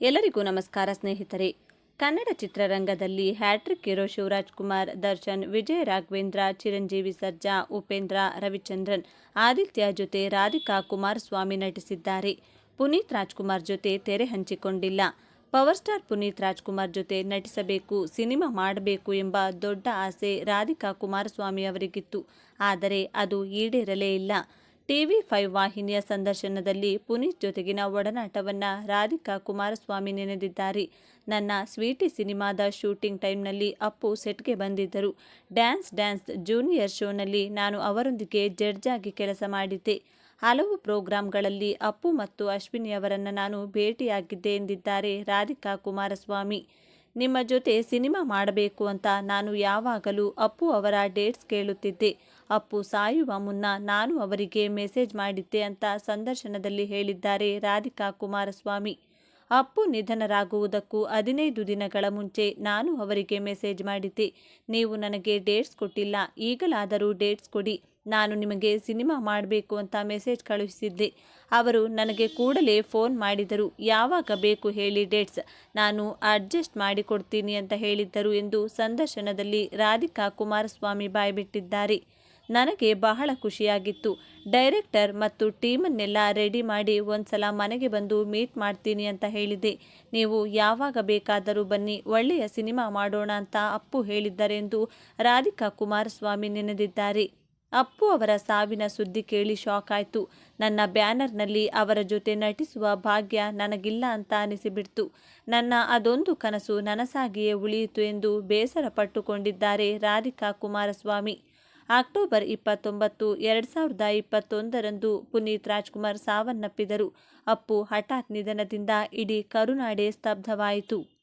ಎಲ್ಲರಿಗೂ ನಮಸ್ಕಾರ ಸ್ನೇಹಿತರೆ. ಕನ್ನಡ ಚಿತ್ರರಂಗದಲ್ಲಿ hat trick hero Shivaraj Kumar, Darshan, Vijay Raghavendra, Chiranjeevi Sarja, Upendra, Ravichandran, Aditya ಜೊತೆ ರಾಧಿಕಾ ಕುಮಾರಸ್ವಾಮಿ ನಟಿಸಿದ್ದಾರೆ. ಪುನೀತ್ ರಾಜ್ಕುಮಾರ್ ಜೊತೆ ತೆರೆ ಹಂಚಿಕೊಂಡಿಲ್ಲ. ಪವರ್ ಸ್ಟಾರ್ ಪುನೀತ್ ರಾಜ್ಕುಮಾರ್ ಜೊತೆ ನಟಿಸಬೇಕು, ಸಿನಿಮಾ ಮಾಡಬೇಕು ಎಂಬ ದೊಡ್ಡ ಆಸೆ ರಾಧಿಕಾ ಕುಮಾರಸ್ವಾಮಿ ಅವರಿಗಿತ್ತು. ಆದರೆ ಅದು ಈಡೇರಲೇ ಇಲ್ಲ. ಟಿವಿ ಫೈವ್ ವಾಹಿನಿಯ ಸಂದರ್ಶನದಲ್ಲಿ ಪುನೀತ್ ಜೊತೆಗಿನ ಒಡನಾಟವನ್ನು ರಾಧಿಕಾ ಕುಮಾರಸ್ವಾಮಿ ನೆನೆದಿದ್ದಾರೆ. ನನ್ನ ಸ್ವೀಟಿ ಸಿನಿಮಾದ ಶೂಟಿಂಗ್ ಟೈಮ್ನಲ್ಲಿ ಅಪ್ಪು ಸೆಟ್ಗೆ ಬಂದಿದ್ದರು. ಡ್ಯಾನ್ಸ್ ಡ್ಯಾನ್ಸ್ ಜೂನಿಯರ್ ಶೋನಲ್ಲಿ ನಾನು ಅವರೊಂದಿಗೆ ಜಡ್ಜ್ ಆಗಿ ಕೆಲಸ ಮಾಡಿದ್ದೆ. ಹಲವು ಪ್ರೋಗ್ರಾಂಗಳಲ್ಲಿ ಅಪ್ಪು ಮತ್ತು ಅಶ್ವಿನಿ ಅವರನ್ನು ನಾನು ಭೇಟಿಯಾಗಿದ್ದೆ ಎಂದಿದ್ದಾರೆ ರಾಧಿಕಾ ಕುಮಾರಸ್ವಾಮಿ. ನಿಮ್ಮ ಜೊತೆ ಸಿನಿಮಾ ಮಾಡಬೇಕು ಅಂತ ನಾನು ಯಾವಾಗಲೂ ಅಪ್ಪು ಅವರ ಡೇಟ್ಸ್ ಕೇಳುತ್ತಿದ್ದೆ. ಅಪ್ಪು ಸಾಯುವ ಮುನ್ನ ನಾನು ಅವರಿಗೆ ಮೆಸೇಜ್ ಮಾಡಿದ್ದೆ ಅಂತ ಸಂದರ್ಶನದಲ್ಲಿ ಹೇಳಿದ್ದಾರೆ ರಾಧಿಕಾ ಕುಮಾರಸ್ವಾಮಿ. ಅಪ್ಪು ನಿಧನರಾಗುವುದಕ್ಕೂ ಹದಿನೈದು ದಿನಗಳ ಮುಂಚೆ ನಾನು ಅವರಿಗೆ ಮೆಸೇಜ್ ಮಾಡಿದ್ದೆ. ನೀವು ನನಗೆ ಡೇಟ್ಸ್ ಕೊಟ್ಟಿಲ್ಲ, ಈಗಲಾದರೂ ಡೇಟ್ಸ್ ಕೊಡಿ. ನಾನು ನಿಮಗೆ ಸಿನಿಮಾ ಮಾಡಬೇಕು ಅಂತ ಮೆಸೇಜ್ ಕಳುಹಿಸಿದ್ದೆ. ಅವರು ನನಗೆ ಕೂಡಲೇ ಫೋನ್ ಮಾಡಿದರು ಯಾವಾಗ ಬೇಕು ಹೇಳಿ ಡೇಟ್ಸ್. ನಾನು ಅಡ್ಜಸ್ಟ್ ಮಾಡಿಕೊಡ್ತೀನಿ ಅಂತ ಹೇಳಿದ್ದರು ಎಂದು ಸಂದರ್ಶನದಲ್ಲಿ ರಾಧಿಕಾ ಕುಮಾರಸ್ವಾಮಿ ಬಾಯ್ಬಿಟ್ಟಿದ್ದಾರೆ. ನನಗೆ ಬಹಳ ಖುಷಿಯಾಗಿತ್ತು. ಡೈರೆಕ್ಟರ್ ಮತ್ತು ಟೀಮನ್ನೆಲ್ಲ ರೆಡಿ ಮಾಡಿ ಒಂದ್ಸಲ ಮನೆಗೆ ಬಂದು ಮೀಟ್ ಮಾಡ್ತೀನಿ ಅಂತ ಹೇಳಿದೆ ನೀವು ಯಾವಾಗ ಬೇಕಾದರೂ ಬನ್ನಿ, ಒಳ್ಳೆಯ ಸಿನಿಮಾ ಮಾಡೋಣ ಅಂತ ಅಪ್ಪು ಹೇಳಿದ್ದಾರೆಂದು ರಾಧಿಕಾ ಕುಮಾರಸ್ವಾಮಿ ನೆನೆದಿದ್ದಾರೆ. ಅಪ್ಪು ಅವರ ಸಾವಿನ ಸುದ್ದಿ ಕೇಳಿ ಶಾಕ್ ಆಯಿತು. ನನ್ನ ಬ್ಯಾನರ್ನಲ್ಲಿ ಅವರ ಜೊತೆ ನಟಿಸುವ ಭಾಗ್ಯ ನನಗಿಲ್ಲ ಅಂತ ಅನಿಸಿಬಿಡ್ತು. ನನ್ನ ಅದೊಂದು ಕನಸು ನನಸಾಗಿಯೇ ಉಳಿಯಿತು ಎಂದು ಬೇಸರ ಪಟ್ಟುಕೊಂಡಿದ್ದಾರೆ ರಾಧಿಕಾ ಕುಮಾರಸ್ವಾಮಿ. ಅಕ್ಟೋಬರ್ ಇಪ್ಪತ್ತೊಂಬತ್ತು, ಎರಡು ಸಾವಿರದ ಇಪ್ಪತ್ತೊಂದರಂದು ಪುನೀತ್ ರಾಜ್ಕುಮಾರ್ ಸಾವನ್ನಪ್ಪಿದರು. ಅಪ್ಪು ಹಠಾತ್ ನಿಧನದಿಂದ ಇಡೀ ಕರುನಾಡೆ ಸ್ತಬ್ಧವಾಯಿತು.